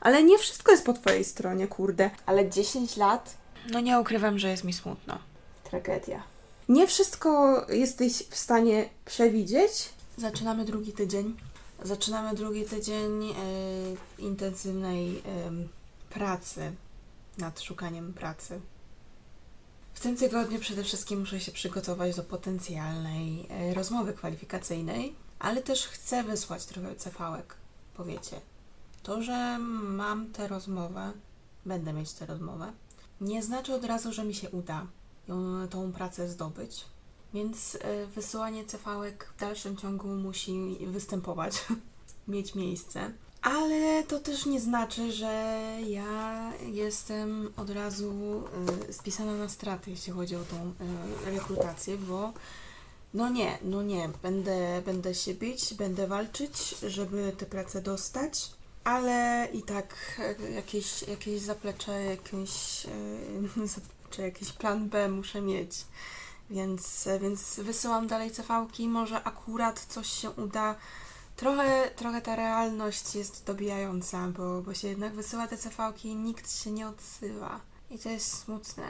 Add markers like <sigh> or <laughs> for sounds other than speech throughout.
Ale nie wszystko jest po twojej stronie, kurde. Ale 10 lat? No nie ukrywam, że jest mi smutno. Tragedia. Nie wszystko jesteś w stanie przewidzieć. Zaczynamy drugi tydzień. Zaczynamy drugi tydzień e, intensywnej pracy nad szukaniem pracy. W tym tygodniu przede wszystkim muszę się przygotować do potencjalnej e, rozmowy kwalifikacyjnej, ale też chcę wysłać trochę cefałek, powiecie. To, że mam tę rozmowę, będę mieć tę rozmowę, nie znaczy od razu, że mi się uda ją, tą pracę zdobyć. Więc e, wysyłanie cefałek w dalszym ciągu musi występować, <laughs> mieć miejsce. Ale to też nie znaczy, że ja jestem od razu y, spisana na straty, jeśli chodzi o tą y, rekrutację, bo no nie, no nie, będę, będę się bić, będę walczyć, żeby tę pracę dostać, ale i tak y, jakieś, jakieś zaplecze, jakieś, y, <laughs> zaplecze, jakiś plan B muszę mieć. Więc, więc wysyłam dalej CV-ki, może akurat coś się uda. Trochę, trochę ta realność jest dobijająca, bo, bo się jednak wysyła te CV-ki i nikt się nie odsyła. I to jest smutne.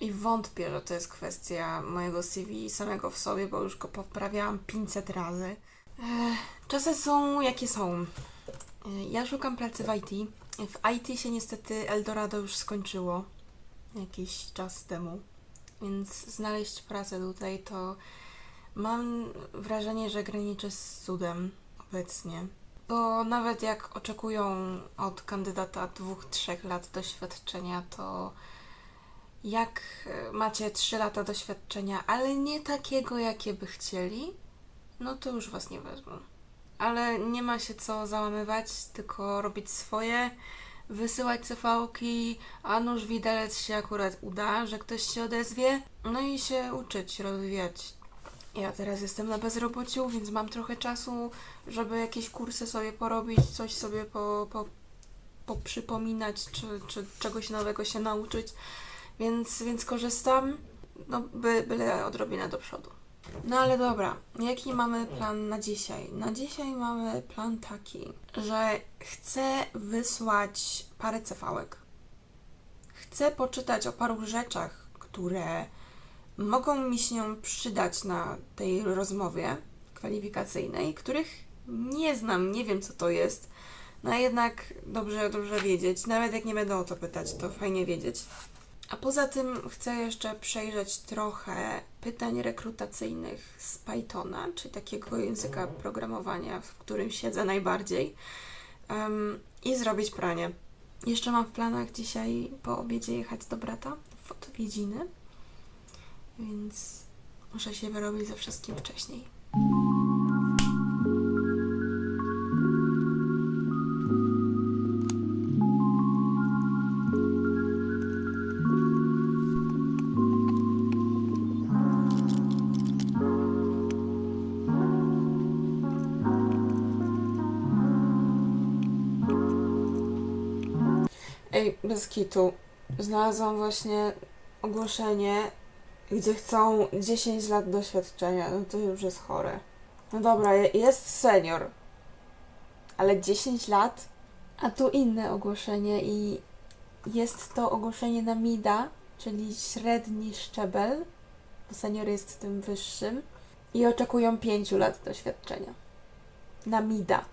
I wątpię, że to jest kwestia mojego CV samego w sobie, bo już go poprawiałam 500 razy. Czasy są jakie są. Ech, Ja szukam pracy w IT. W IT się niestety Eldorado już skończyło jakiś czas temu. Więc znaleźć pracę tutaj to mam wrażenie, że graniczy z cudem obecnie. Bo nawet jak oczekują od kandydata dwóch, trzech lat doświadczenia, to jak e, macie trzy lata doświadczenia, ale nie takiego, jakie by chcieli, no to już was nie wezmą. Ale nie ma się co załamywać, tylko robić swoje, wysyłać CV-ki, a nuż widelec się akurat uda, że ktoś się odezwie, no i się uczyć, rozwijać. Ja teraz jestem na bezrobociu, więc mam trochę czasu, żeby jakieś kursy sobie porobić, coś sobie po, po, poprzypominać, czy, czy czegoś nowego się nauczyć, więc, więc korzystam, no by, byle odrobinę do przodu. No ale dobra, jaki mamy plan na dzisiaj? Na dzisiaj mamy plan taki, że chcę wysłać parę cefałek. Chcę poczytać o paru rzeczach, które mogą mi się przydać na tej rozmowie kwalifikacyjnej, których nie znam, nie wiem co to jest. No a jednak dobrze, dobrze wiedzieć. Nawet jak nie będę o to pytać, to fajnie wiedzieć. A poza tym chcę jeszcze przejrzeć trochę pytań rekrutacyjnych z Pythona, czyli takiego języka programowania, w którym siedzę najbardziej, em, i zrobić pranie. Jeszcze mam w planach dzisiaj po obiedzie jechać do brata w odwiedziny, więc muszę się wyrobić ze wszystkim wcześniej. Ej, bez kitu. Znalazłam właśnie ogłoszenie, gdzie chcą 10 lat doświadczenia. No to już jest chore. No dobra, je- jest senior. Ale 10 lat? A tu inne ogłoszenie i jest to ogłoszenie na MIDA, czyli średni szczebel, bo senior jest tym wyższym. I oczekują 5 lat doświadczenia. Na MIDA.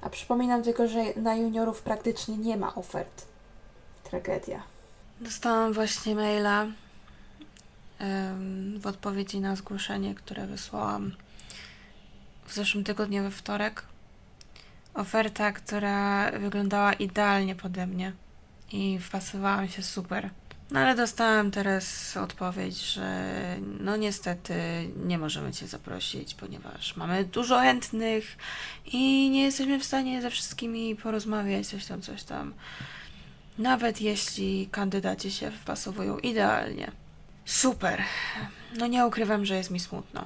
A przypominam tylko, że na juniorów praktycznie nie ma ofert. Tragedia. Dostałam właśnie maila w odpowiedzi na zgłoszenie, które wysłałam w zeszłym tygodniu we wtorek. Oferta, która wyglądała idealnie pode mnie i wpasowałam się super. No ale dostałam teraz odpowiedź, że no niestety nie możemy Cię zaprosić, ponieważ mamy dużo chętnych i nie jesteśmy w stanie ze wszystkimi porozmawiać, coś tam, coś tam. Nawet jeśli kandydaci się wpasowują idealnie. Super. No nie ukrywam, że jest mi smutno.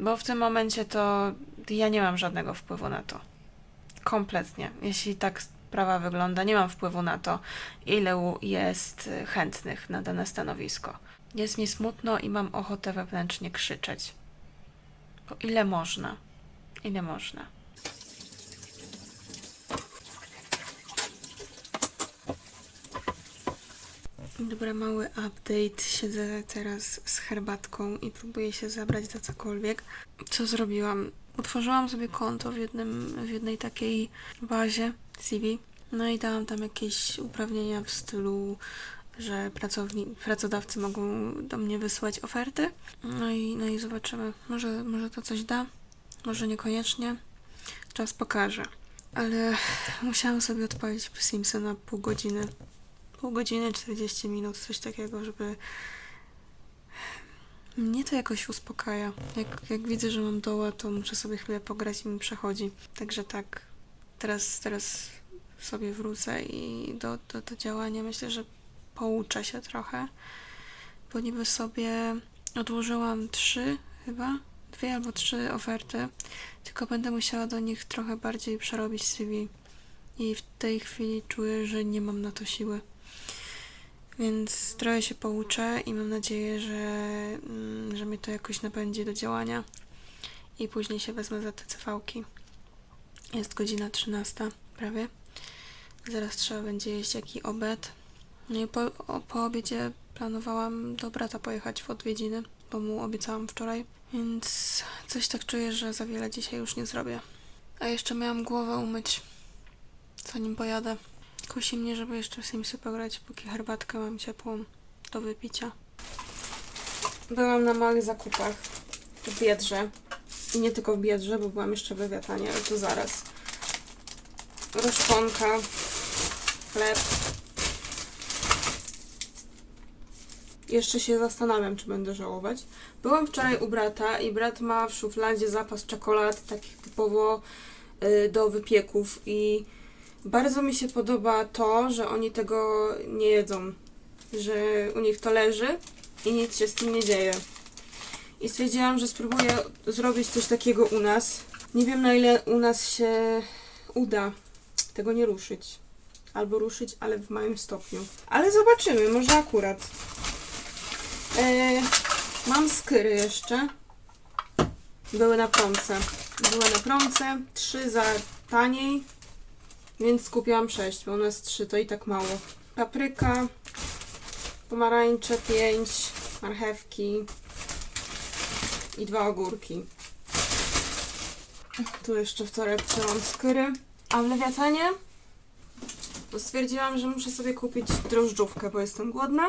Bo w tym momencie to ja nie mam żadnego wpływu na to. Kompletnie. Jeśli tak sprawa wygląda, nie mam wpływu na to, ile jest chętnych na dane stanowisko. Jest mi smutno i mam ochotę wewnętrznie krzyczeć. Bo ile można? Ile można? Dobra, mały update. Siedzę teraz z herbatką i próbuję się zabrać za cokolwiek. Co zrobiłam? Utworzyłam sobie konto w, jednym, w jednej takiej bazie CV. No i dałam tam jakieś uprawnienia w stylu, że pracowni, pracodawcy mogą do mnie wysyłać oferty. No i, no i zobaczymy. Może, może to coś da, może niekoniecznie. Czas pokaże. Ale musiałam sobie odpalić Simsa na pół godziny pół godziny, 40 minut, coś takiego, żeby mnie to jakoś uspokaja. Jak, jak widzę, że mam doła, to muszę sobie chwilę pograć i mi przechodzi. Także tak, teraz, teraz sobie wrócę i do, do, do działania myślę, że pouczę się trochę, bo niby sobie odłożyłam trzy chyba, dwie albo trzy oferty, tylko będę musiała do nich trochę bardziej przerobić CV. I w tej chwili czuję, że nie mam na to siły. Więc trochę się pouczę i mam nadzieję, że, mm, że mnie to jakoś napędzi do działania. I później się wezmę za te cefałki. Jest godzina 13 prawie. Zaraz trzeba będzie jeść jaki obiad. No i po, po obiedzie planowałam do brata pojechać w odwiedziny, bo mu obiecałam wczoraj. Więc coś tak czuję, że za wiele dzisiaj już nie zrobię. A jeszcze miałam głowę umyć, zanim pojadę. Kusi mnie, żeby jeszcze w Simsy pograć, póki herbatkę mam ciepłą do wypicia. Byłam na małych zakupach w Biedrze. I nie tylko w Biedrze, bo byłam jeszcze we Wiatanie, ale to zaraz. Roszponka, chleb. Jeszcze się zastanawiam, czy będę żałować. Byłam wczoraj u brata i brat ma w szufladzie zapas czekolad, takich typowo y, do wypieków i bardzo mi się podoba to, że oni tego nie jedzą, że u nich to leży i nic się z tym nie dzieje. I stwierdziłam, że spróbuję zrobić coś takiego u nas. Nie wiem na ile u nas się uda tego nie ruszyć. Albo ruszyć, ale w małym stopniu. Ale zobaczymy, może akurat. E, mam skóry jeszcze. Były na promce. Były na promce. Trzy za taniej. Więc skupiłam 6, bo u nas 3 to i tak mało. Papryka, pomarańcze 5, marchewki i dwa ogórki. Tu jeszcze w torebce mam skóry. A w lewiatanie stwierdziłam, że muszę sobie kupić drożdżówkę, bo jestem głodna.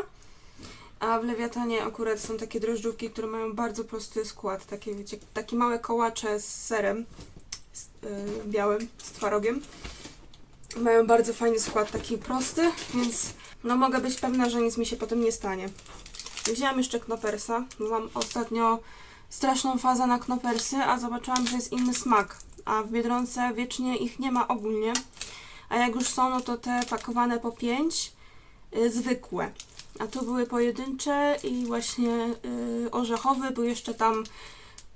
A w lewiatanie akurat są takie drożdżówki, które mają bardzo prosty skład. Takie, wiecie, takie małe kołacze z serem z, yy, białym, z twarogiem mają bardzo fajny skład, taki prosty, więc no mogę być pewna, że nic mi się potem nie stanie. Wzięłam jeszcze knopersa, mam ostatnio straszną fazę na knopersy, a zobaczyłam, że jest inny smak. A w Biedronce wiecznie ich nie ma ogólnie. A jak już są, no to te pakowane po 5, y, zwykłe. A tu były pojedyncze i właśnie y, orzechowy, był jeszcze tam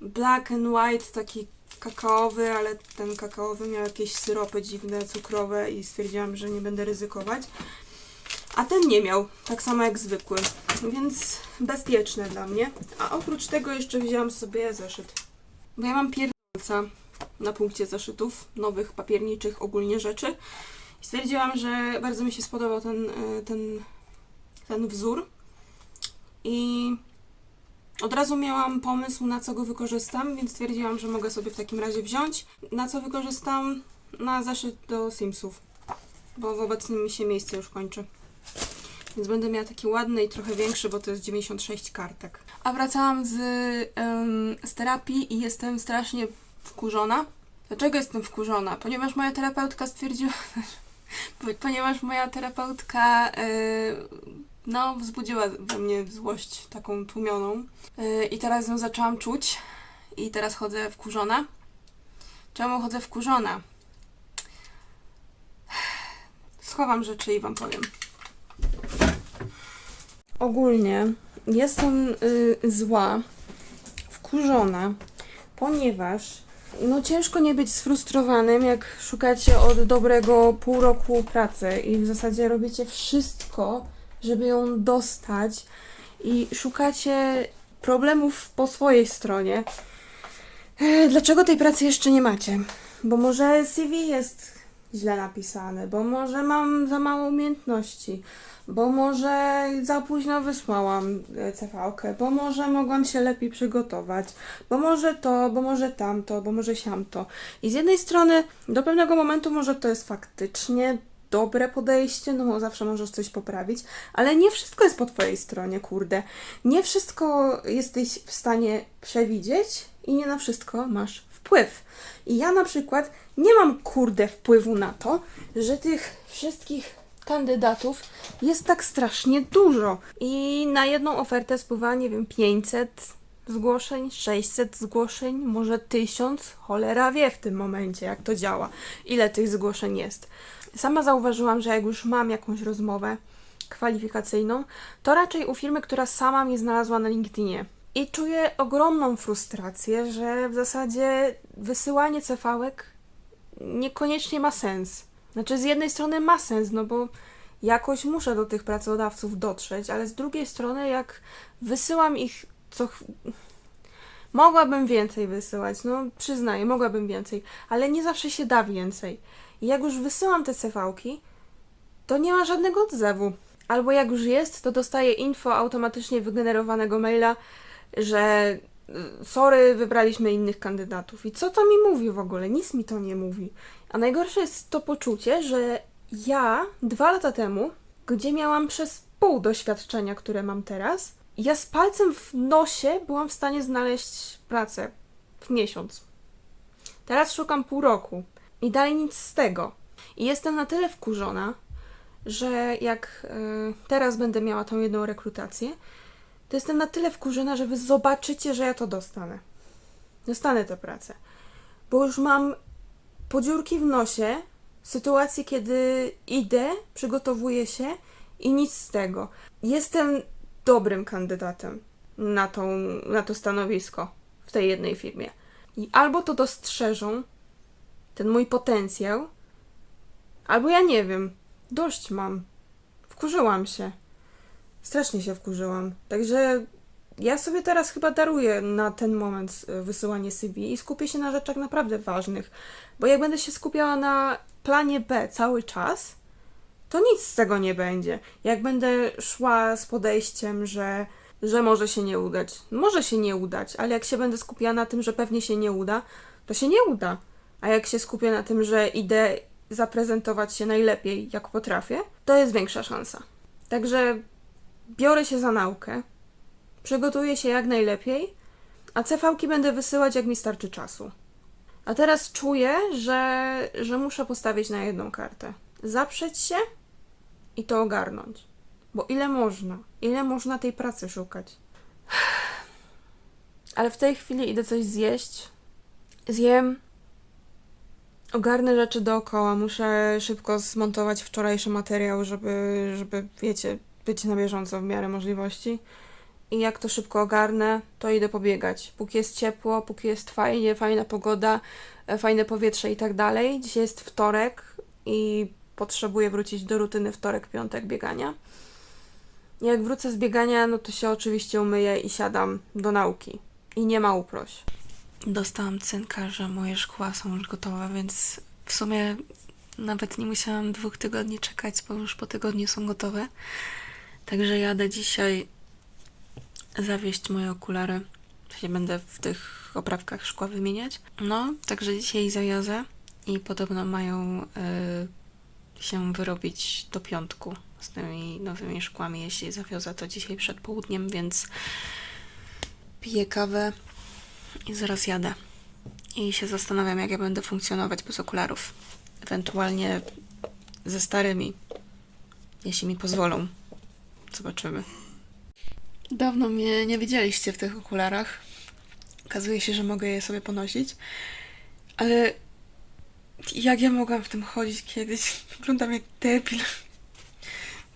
black and white, taki kakaowy, ale ten kakaowy miał jakieś syropy dziwne, cukrowe i stwierdziłam, że nie będę ryzykować. A ten nie miał, tak samo jak zwykły, więc bezpieczne dla mnie. A oprócz tego jeszcze wzięłam sobie zeszyt. Bo ja mam pierdolca na punkcie zeszytów, nowych, papierniczych, ogólnie rzeczy. I stwierdziłam, że bardzo mi się spodobał ten, e, ten, ten wzór. I od razu miałam pomysł, na co go wykorzystam, więc stwierdziłam, że mogę sobie w takim razie wziąć. Na co wykorzystam? Na zeszyt do Simsów, bo w obecnym mi się miejsce już kończy. Więc będę miała taki ładny i trochę większy, bo to jest 96 kartek. A wracałam z, em, z terapii i jestem strasznie wkurzona. Dlaczego jestem wkurzona? Ponieważ moja terapeutka stwierdziła, <laughs> ponieważ moja terapeutka y, no, wzbudziła we mnie złość taką tłumioną. Yy, I teraz ją zaczęłam czuć. I teraz chodzę wkurzona. Czemu chodzę wkurzona? Schowam rzeczy i Wam powiem. Ogólnie jestem y, zła, wkurzona, ponieważ no ciężko nie być sfrustrowanym, jak szukacie od dobrego pół roku pracy i w zasadzie robicie wszystko, żeby ją dostać i szukacie problemów po swojej stronie. E, Dlaczego tej pracy jeszcze nie macie? Bo może CV jest źle napisane, bo może mam za mało umiejętności, bo może za późno wysłałam CV-kę, bo może mogłam się lepiej przygotować, bo może to, bo może tamto, bo może siamto. I z jednej strony do pewnego momentu może to jest faktycznie dobre podejście, no bo zawsze możesz coś poprawić, ale nie wszystko jest po twojej stronie, kurde. Nie wszystko jesteś w stanie przewidzieć i nie na wszystko masz wpływ. I ja na przykład nie mam kurde wpływu na to, że tych wszystkich kandydatów jest tak strasznie dużo. I na jedną ofertę spływa, nie wiem, 500 zgłoszeń, 600 zgłoszeń, może 1000. Cholera wie w tym momencie, jak to działa, ile tych zgłoszeń jest. Sama zauważyłam, że jak już mam jakąś rozmowę kwalifikacyjną, to raczej u firmy, która sama mnie znalazła na LinkedInie. I czuję ogromną frustrację, że w zasadzie wysyłanie CV-ek niekoniecznie ma sens. Znaczy, z jednej strony ma sens, no bo jakoś muszę do tych pracodawców dotrzeć, ale z drugiej strony, jak wysyłam ich co. Mogłabym więcej wysyłać, no przyznaję, mogłabym więcej, ale nie zawsze się da więcej. I jak już wysyłam te CV-ki, to nie ma żadnego odzewu. Albo jak już jest, to dostaję info automatycznie wygenerowanego maila, że y, sorry, wybraliśmy innych kandydatów. I co to mi mówi w ogóle? Nic mi to nie mówi. A najgorsze jest to poczucie, że ja dwa lata temu, gdzie miałam przez pół doświadczenia, które mam teraz, ja z palcem w nosie byłam w stanie znaleźć pracę w miesiąc. Teraz szukam pół roku i dalej nic z tego. I jestem na tyle wkurzona, że jak y, teraz będę miała tą jedną rekrutację, to jestem na tyle wkurzona, że wy zobaczycie, że ja to dostanę. Dostanę tę pracę. Bo już mam podziurki w nosie, sytuację, kiedy idę, przygotowuję się i nic z tego. Jestem dobrym kandydatem na, tą, na to stanowisko w tej jednej firmie. I albo to dostrzeżą, ten mój potencjał, albo ja nie wiem, dość mam. Wkurzyłam się. Strasznie się wkurzyłam. Także ja sobie teraz chyba daruję na ten moment y, wysyłanie CV i skupię się na rzeczach naprawdę ważnych. Bo jak będę się skupiała na planie B cały czas, to nic z tego nie będzie. Jak będę szła z podejściem, że, że może się nie udać, może się nie udać, ale jak się będę skupiała na tym, że pewnie się nie uda, to się nie uda. A jak się skupię na tym, że idę zaprezentować się najlepiej, jak potrafię, to jest większa szansa. Także biorę się za naukę, przygotuję się jak najlepiej, a CV-ki będę wysyłać, jak mi starczy czasu. A teraz czuję, że, że muszę postawić na jedną kartę. Zaprzeć się i to ogarnąć. Bo ile można? Ile można tej pracy szukać? <sighs> Ale w tej chwili idę coś zjeść. Zjem. Ogarnę rzeczy dookoła. Muszę szybko zmontować wczorajszy materiał, żeby, żeby wiecie, być na bieżąco w miarę możliwości. I jak to szybko ogarnę, to idę pobiegać. Póki jest ciepło, póki jest fajnie, fajna pogoda, e, fajne powietrze i tak dalej. Dzisiaj jest wtorek i potrzebuję wrócić do rutyny wtorek, piątek biegania. Jak wrócę z biegania, no to się oczywiście umyję i siadam do nauki. I nie ma uproś. Dostałam cynka, że moje szkła są już gotowe, więc w sumie nawet nie musiałam dwóch tygodni czekać, bo już po tygodniu są gotowe. Także jadę dzisiaj zawieść moje okulary. Się będę w tych oprawkach szkła wymieniać. No, także dzisiaj zawiozę i podobno mają y, się wyrobić do piątku z tymi nowymi szkłami, jeśli zawiozę to dzisiaj przed południem, więc piję kawę i zaraz jadę. I się zastanawiam, jak ja będę funkcjonować bez okularów. Ewentualnie ze starymi, jeśli mi pozwolą. Zobaczymy. Dawno mnie nie widzieliście w tych okularach. Okazuje się, że mogę je sobie ponosić. Ale jak ja mogłam w tym chodzić kiedyś? <laughs> Wyglądam jak debil.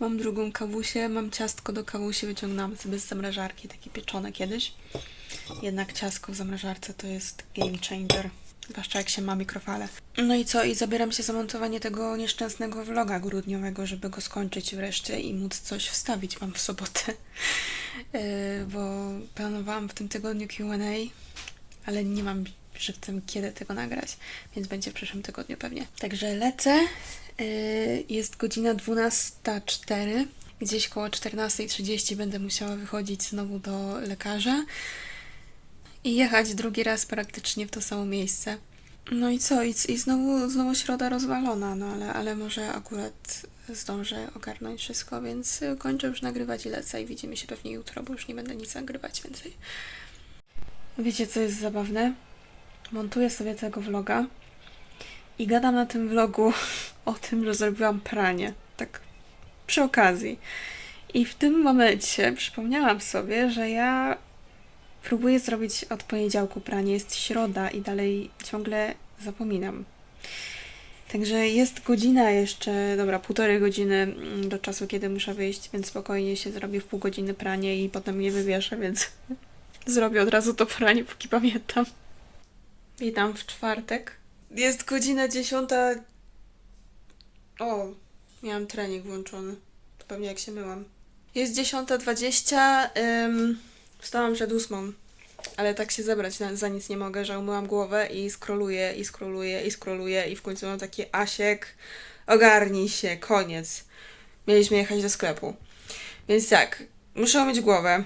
Mam drugą kawusię, mam ciastko do kawusi, wyciągnęłam sobie z zamrażarki, takie pieczone kiedyś. Jednak ciastko w zamrażarce to jest game changer. Zwłaszcza jak się ma mikrofale. No i co? I zabieram się za montowanie tego nieszczęsnego vloga grudniowego, żeby go skończyć wreszcie i móc coś wstawić wam w sobotę. Yy, <laughs> bo planowałam w tym tygodniu QA, ale nie mam żywcem, kiedy tego nagrać, więc będzie w przyszłym tygodniu pewnie. Także lecę. Yy, Jest godzina 12.04. Gdzieś koło 14.30 będę musiała wychodzić znowu do lekarza i jechać drugi raz praktycznie w to samo miejsce. No i co? I, i znowu, znowu środa rozwalona, no ale, ale może akurat zdążę ogarnąć wszystko, więc kończę już nagrywać i lecę i widzimy się pewnie jutro, bo już nie będę nic nagrywać więcej. Wiecie, co jest zabawne? Montuję sobie tego vloga i gadam na tym vlogu <laughs> o tym, że zrobiłam pranie. Tak przy okazji. I w tym momencie przypomniałam sobie, że ja próbuję zrobić od poniedziałku pranie. Jest środa i dalej ciągle zapominam. Także jest godzina jeszcze, dobra, półtorej godziny mm, do czasu, kiedy muszę wyjść, więc spokojnie się zrobię w pół godziny pranie i potem je wywieszę, więc <laughs> zrobię od razu to pranie, póki pamiętam. Witam w czwartek. Jest godzina dziesiąta. O, miałam trening włączony. To pewnie jak się myłam. Jest dziesiąta dwadzieścia. ym, Wstałam przed ósmą, ale tak się zebrać na, za nic nie mogę, że umyłam głowę i skroluję, i skroluję, i skroluję i w końcu mam taki Asiek, ogarnij się, koniec. Mieliśmy jechać do sklepu. Więc tak, muszę umyć głowę,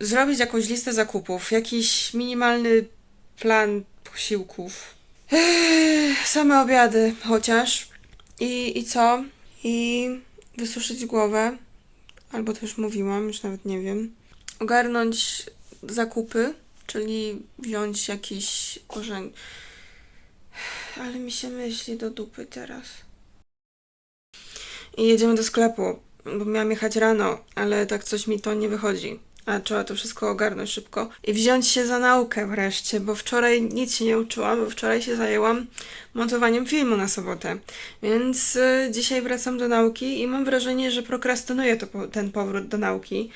zrobić jakąś listę zakupów, jakiś minimalny plan posiłków. Ech, Same obiady chociaż. I, I co? I wysuszyć głowę. Albo już mówiłam, już nawet nie wiem ogarnąć zakupy, czyli wziąć jakiś orzęk. Ale mi się myśli do dupy teraz. I jedziemy do sklepu, bo miałam jechać rano, ale tak coś mi to nie wychodzi. A trzeba to wszystko ogarnąć szybko. I wziąć się za naukę wreszcie, bo wczoraj nic się nie uczyłam, bo wczoraj się zajęłam montowaniem filmu na sobotę. Więc y, dzisiaj wracam do nauki i mam wrażenie, że prokrastynuję to, ten powrót do nauki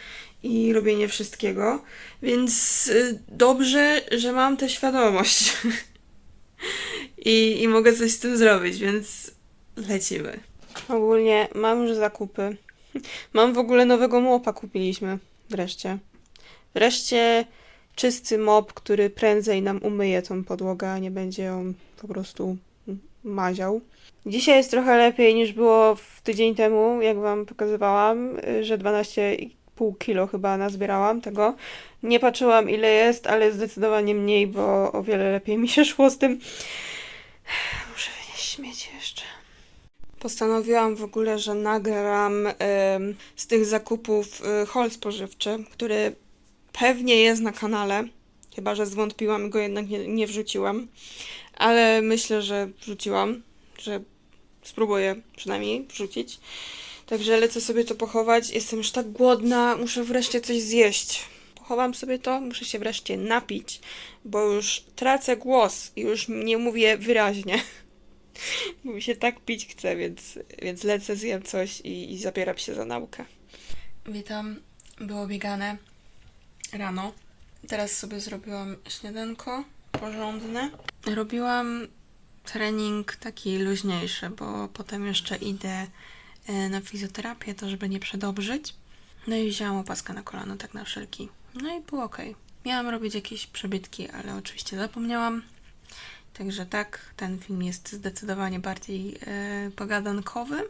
i robienie wszystkiego, więc y, dobrze, że mam tę świadomość <laughs> I, i mogę coś z tym zrobić, więc lecimy. Ogólnie mam już zakupy. <laughs> Mam w ogóle nowego młopa kupiliśmy. Wreszcie. Wreszcie czysty mop, który prędzej nam umyje tą podłogę, a nie będzie ją po prostu maział. Dzisiaj jest trochę lepiej niż było w tydzień temu, jak Wam pokazywałam, y, że 12 pół kilo chyba nazbierałam tego. Nie patrzyłam ile jest, ale zdecydowanie mniej, bo o wiele lepiej mi się szło z tym. <sighs> Muszę wynieść śmieci jeszcze. Postanowiłam w ogóle, że nagram y, z tych zakupów y, hol spożywczy, który pewnie jest na kanale. Chyba, że zwątpiłam i go jednak nie, nie wrzuciłam. Ale myślę, że wrzuciłam, że spróbuję przynajmniej wrzucić. Także lecę sobie to pochować. Jestem już tak głodna, muszę wreszcie coś zjeść. Pochowam sobie to, muszę się wreszcie napić, bo już tracę głos i już nie mówię wyraźnie. <laughs> Bo mi się tak pić chce, więc, więc lecę, zjem coś i, i zabieram się za naukę. Witam. Było biegane rano. Teraz sobie zrobiłam śniadanko porządne. Robiłam trening taki luźniejszy, bo potem jeszcze idę na fizjoterapię, to żeby nie przedobrzyć. No i wzięłam opaskę na kolano, tak na wszelki. No i było ok. Miałam robić jakieś przebytki, ale oczywiście zapomniałam. Także tak, ten film jest zdecydowanie bardziej e, pogadankowy.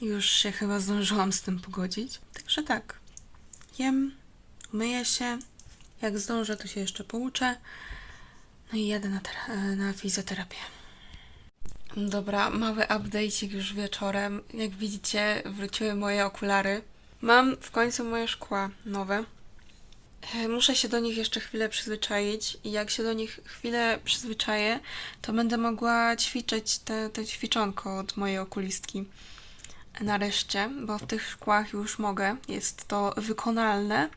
Już się chyba zdążyłam z tym pogodzić. Także tak, jem, myję się. Jak zdążę, to się jeszcze pouczę. No i jadę na, e, na fizjoterapię. Dobra, mały update'ik już wieczorem. Jak widzicie, wróciły moje okulary. Mam w końcu moje szkła nowe. E, Muszę się do nich jeszcze chwilę przyzwyczaić i jak się do nich chwilę przyzwyczaję, to będę mogła ćwiczyć te, te ćwiczonko od mojej okulistki. Nareszcie, bo w tych szkłach już mogę, jest to wykonalne,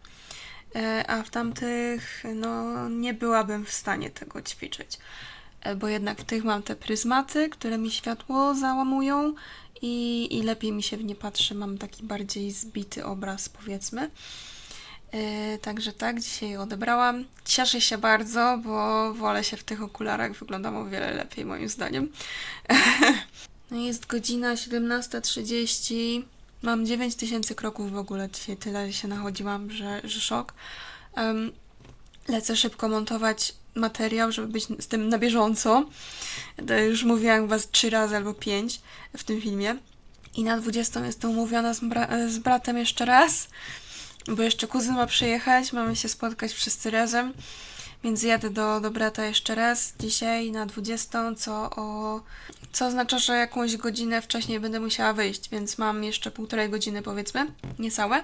e, a w tamtych no nie byłabym w stanie tego ćwiczyć. E, Bo jednak w tych mam te pryzmaty, które mi światło załamują i, i lepiej mi się w nie patrzy, mam taki bardziej zbity obraz powiedzmy. Yy, także tak, dzisiaj je odebrałam. Cieszę się bardzo, bo wolę się w tych okularach, wyglądam o wiele lepiej moim zdaniem. <laughs> no jest godzina 17.30. Mam 9000 kroków w ogóle dzisiaj, tyle się nachodziłam, że, że szok. Em, lecę szybko montować materiał, żeby być z tym na bieżąco. To już mówiłam was trzy razy albo pięć w tym filmie. I na 20 jestem umówiona z, bra- z bratem jeszcze raz, bo jeszcze kuzyn ma przyjechać, mamy się spotkać wszyscy razem. Więc jadę do, do brata jeszcze raz dzisiaj na 20, co, o, co oznacza, że jakąś godzinę wcześniej będę musiała wyjść, więc mam jeszcze półtorej godziny powiedzmy, niecałe,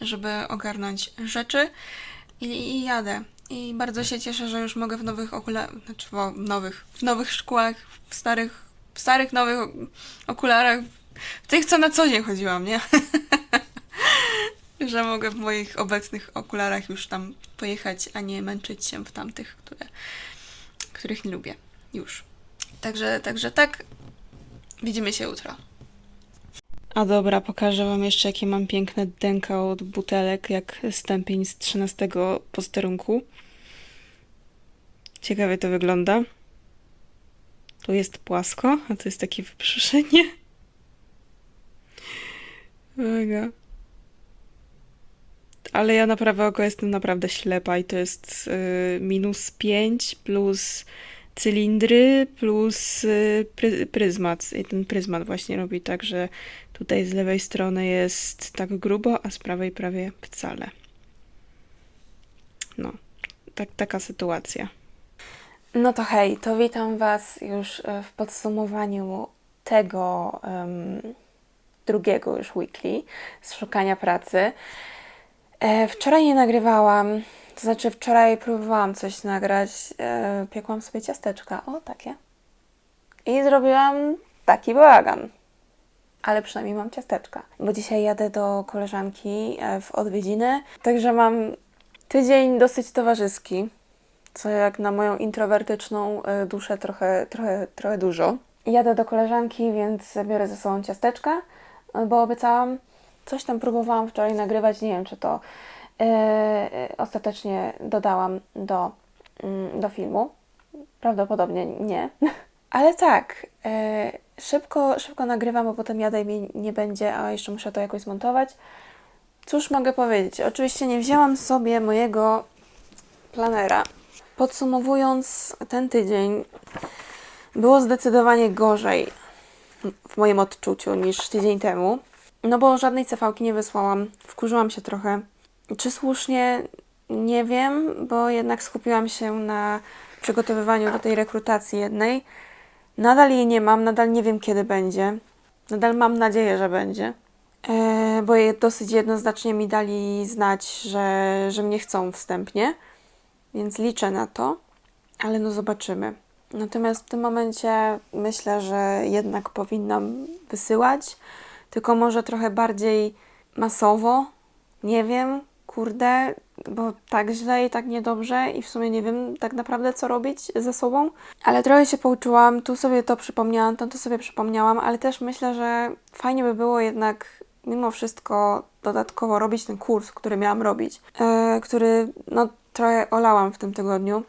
żeby ogarnąć rzeczy i, i jadę. I bardzo się cieszę, że już mogę w nowych okularach, znaczy w nowych, w nowych szkłach, w starych, w starych nowych okularach, w tych, co na co dzień chodziłam, nie? <laughs> że mogę w moich obecnych okularach już tam pojechać, a nie męczyć się w tamtych, które, których nie lubię. Już. Także, także tak. Widzimy się jutro. A dobra, pokażę Wam jeszcze, jakie mam piękne denka od butelek, jak stępień z 13 posterunku. Ciekawie to wygląda. Tu jest płasko, a tu jest takie wybrzuszenie. <laughs> Mega. Ale ja na prawe oko jestem naprawdę ślepa i to jest y, minus 5 plus cylindry plus y, pry, pryzmat. I ten pryzmat właśnie robi tak, że tutaj z lewej strony jest tak grubo, a z prawej prawie wcale. No, tak, taka sytuacja. No to hej, to witam Was już e, w podsumowaniu tego em, drugiego już weekly z szukania pracy. E, wczoraj nie nagrywałam, to znaczy wczoraj próbowałam coś nagrać. E, piekłam sobie ciasteczka, o takie. I zrobiłam taki bałagan. Ale przynajmniej mam ciasteczka. Bo dzisiaj jadę do koleżanki e, w odwiedziny, także mam tydzień dosyć towarzyski, co jak na moją introwertyczną e, duszę trochę, trochę, trochę dużo. Jadę do koleżanki, więc biorę ze sobą ciasteczka, e, bo obiecałam. Coś tam próbowałam wczoraj nagrywać, nie wiem czy to e, ostatecznie dodałam do, mm, do filmu. Prawdopodobnie nie. <laughs> Ale tak, e, szybko, szybko nagrywam, bo potem jadę i mnie nie będzie, a jeszcze muszę to jakoś zmontować. Cóż mogę powiedzieć? Oczywiście nie wzięłam sobie mojego planera. Podsumowując ten tydzień, było zdecydowanie gorzej w moim odczuciu niż tydzień temu. No bo żadnej cefałki nie wysłałam. Wkurzyłam się trochę. Czy słusznie? Nie wiem, bo jednak skupiłam się na przygotowywaniu do tej rekrutacji jednej. Nadal jej nie mam, nadal nie wiem kiedy będzie. Nadal mam nadzieję, że będzie. E, bo dosyć jednoznacznie mi dali znać, że, że mnie chcą wstępnie, więc liczę na to, ale no zobaczymy. Natomiast w tym momencie myślę, że jednak powinnam wysyłać, tylko może trochę bardziej masowo. Nie wiem, kurde, bo tak źle i tak niedobrze i w sumie nie wiem tak naprawdę co robić ze sobą. Ale trochę się pouczyłam, tu sobie to przypomniałam, tam to sobie przypomniałam, ale też myślę, że fajnie by było jednak mimo wszystko dodatkowo robić ten kurs, który miałam robić, e, który no trochę olałam w tym tygodniu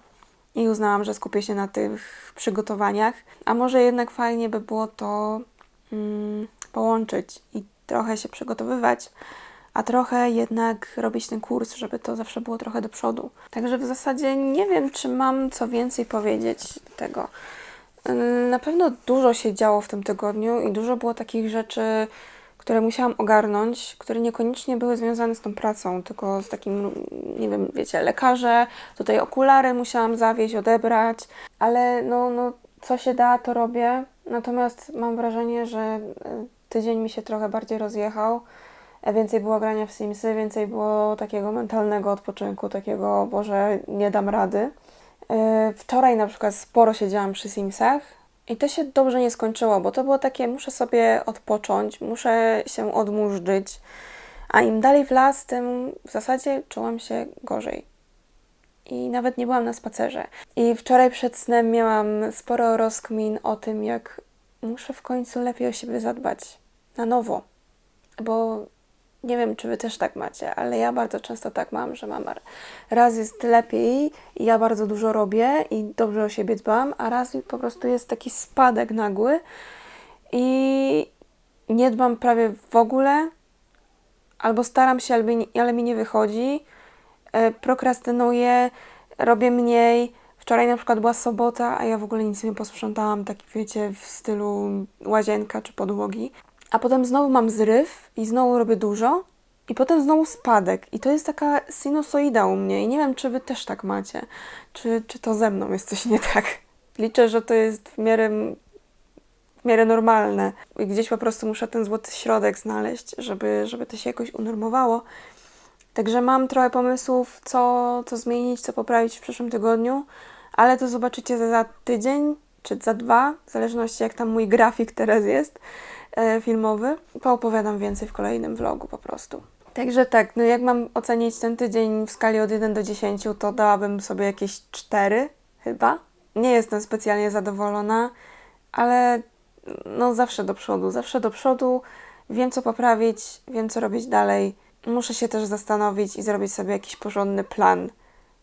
i uznałam, że skupię się na tych przygotowaniach. A może jednak fajnie by było to mm, połączyć i trochę się przygotowywać, a trochę jednak robić ten kurs, żeby to zawsze było trochę do przodu. Także w zasadzie nie wiem, czy mam co więcej powiedzieć tego. Ym, Na pewno dużo się działo w tym tygodniu i dużo było takich rzeczy, które musiałam ogarnąć, które niekoniecznie były związane z tą pracą, tylko z takim, nie wiem, wiecie, lekarze, tutaj okulary musiałam zawieźć, odebrać, ale no, no co się da, to robię. Natomiast mam wrażenie, że y, tydzień mi się trochę bardziej rozjechał. E, Więcej było grania w Simsy, więcej było takiego mentalnego odpoczynku, takiego, Boże, nie dam rady. E, Wczoraj na przykład sporo siedziałam przy Simsach i to się dobrze nie skończyło, bo to było takie, muszę sobie odpocząć, muszę się odmurzyć, a im dalej w las, tym w zasadzie czułam się gorzej. I nawet nie byłam na spacerze. I wczoraj przed snem miałam sporo rozkmin o tym, jak muszę w końcu lepiej o siebie zadbać. Na nowo. Bo nie wiem, czy wy też tak macie, ale ja bardzo często tak mam, że mam raz jest lepiej i ja bardzo dużo robię i dobrze o siebie dbam, a raz po prostu jest taki spadek nagły i nie dbam prawie w ogóle, albo staram się, ale mi, nie wychodzi, e, prokrastynuję, robię mniej. Wczoraj na przykład była sobota, a ja w ogóle nic nie posprzątałam, tak wiecie, w stylu łazienka czy podłogi. A potem znowu mam zryw i znowu robię dużo i potem znowu spadek. I to jest taka sinusoida u mnie i nie wiem, czy wy też tak macie. Czy, czy to ze mną jest coś nie tak. Liczę, że to jest w miarę, w miarę normalne. I gdzieś po prostu muszę ten złoty środek znaleźć, żeby, żeby to się jakoś unormowało. Także mam trochę pomysłów, co, co zmienić, co poprawić w przyszłym tygodniu, ale to zobaczycie za, tydzień czy za dwa, w zależności jak tam mój grafik teraz jest filmowy. Poopowiadam więcej w kolejnym vlogu po prostu. Także tak, no jak mam ocenić ten tydzień w skali od 1 do 10, to dałabym sobie jakieś 4 chyba. Nie jestem specjalnie zadowolona, ale no zawsze do przodu, zawsze do przodu. Wiem co poprawić, wiem co robić dalej. Muszę się też zastanowić i zrobić sobie jakiś porządny plan,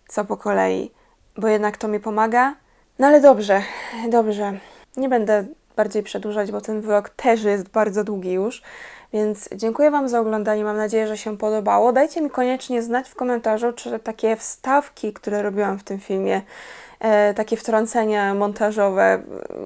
co po kolei, bo jednak to mi pomaga. No ale dobrze, dobrze. Nie będę bardziej przedłużać, bo ten vlog też jest bardzo długi już. Więc dziękuję Wam za oglądanie. Mam nadzieję, że się podobało. Dajcie mi koniecznie znać w komentarzu, czy takie wstawki, które robiłam w tym filmie, e, takie wtrącenia montażowe,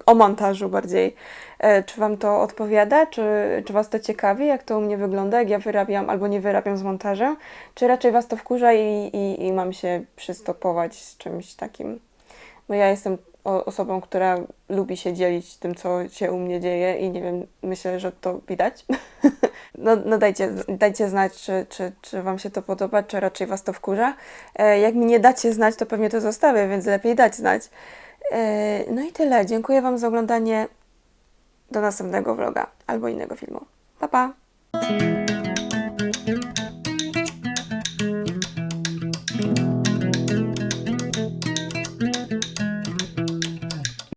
o montażu bardziej, e, czy Wam to odpowiada, czy, czy Was to ciekawi, jak to u mnie wygląda, jak ja wyrabiam albo nie wyrabiam z montażem, czy raczej Was to wkurza i, i, i mam się przystopować z czymś takim. Bo ja jestem osobą, która lubi się dzielić tym, co się u mnie dzieje i nie wiem, myślę, że to widać. <laughs> No, no dajcie, dajcie znać, czy, czy, czy Wam się to podoba, czy raczej Was to wkurza. E, jak mi nie dacie znać, to pewnie to zostawię, więc lepiej dać znać. E, no i tyle. Dziękuję Wam za oglądanie. Do następnego vloga albo innego filmu. Pa, pa!